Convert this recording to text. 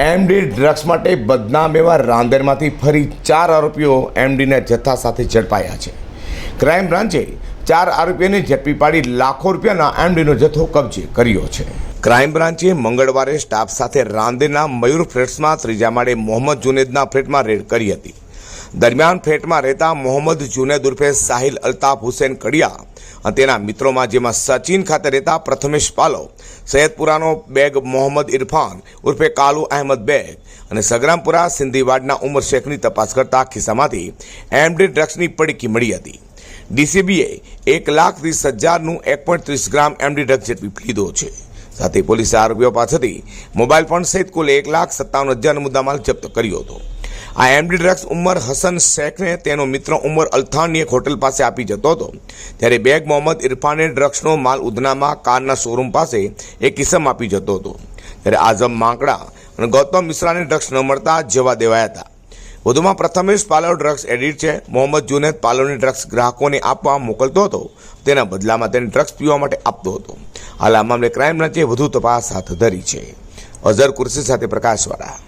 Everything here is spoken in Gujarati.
એમડી ડ્રગ્સ માટે બદનામ એવા રાંદેરમાંથી ફરી ચાર આરોપીઓ એમડીના જથ્થા સાથે ઝડપાયા છે. ક્રાઇમ બ્રાન્ચે ચાર આરોપીઓને ઝડપી પાડી લાખો રૂપિયાના એમડીનો જથ્થો કબજે કર્યો છે. ક્રાઇમ બ્રાન્ચે મંગળવારે સ્ટાફ સાથે રાંદેરના મયુર ફ્લેટ્સમાં ત્રીજા માળે મોહમ્મદ જુનેદના ફ્લેટમાં રેડ કરી હતી. દરમિયાન ફેટમાં રહેતા મોહમ્મદ જુનેદ ઉર્ફે સાહિલ અલ્તાફ હુસેન કડિયા અને તેના મિત્રોમાં જેમાં સચિન ખાતે રહેતા પ્રથમેશ પાલવ સૈયદપુરાનો બેગ મોહમ્મદ ઇરફાન ઉર્ફે કાલુ અહેમદ બેગ અને સગરામપુરા સિંધીવાડના ઉમર શેખની તપાસ કરતા ખિસ્સામાંથી એમડી ડ્રગ્સની પડીકી મળી હતી. ડીસીબીએ એક લાખ ત્રીસ હજારનું એક પોઈન્ટ ત્રીસ ગ્રામ એમડી ડ્રગ્સ જેટલી લીધો છે. સાથે પોલીસે આરોપીઓ પાસેથી મોબાઈલ ફોન સહિત કુલ એક લાખ સત્તાવન હજારનો મુદ્દામાલ જપ્ત કર્યો હતો. આ એમડી ડ્રગ્સ ઉમર હસન શેખને તેનો મિત્ર ઉમર અલથાણની એક હોટલ પાસે આપી જતો હતો. ત્યારે બેગ મોહમ્મદ ઇરફાને ડ્રગ્સનો માલ ઉધનામાં કારના શોરૂમ પાસે એક કિસ્સમ આપી જતો હતો. ત્યારે આઝમ માંકડા અને ગૌતમ મિશ્રાને ડ્રગ્સ ન મળતા જવા દેવાયા હતા. વધુમાં પ્રથમેશ પાલવ ડ્રગ્સ એડિટ છે. મોહમ્મદ જુનેદ પાલવની ડ્રગ્સ ગ્રાહકોને આપવા મોકલતો હતો. તેના બદલામાં તેને ડ્રગ્સ પીવા માટે આપતો હતો. હાલ આ મામલે ક્રાઇમ બ્રાંચે વધુ તપાસ હાથ ધરી છે. અઝર કુર્સી સાથે પ્રકાશવાળા.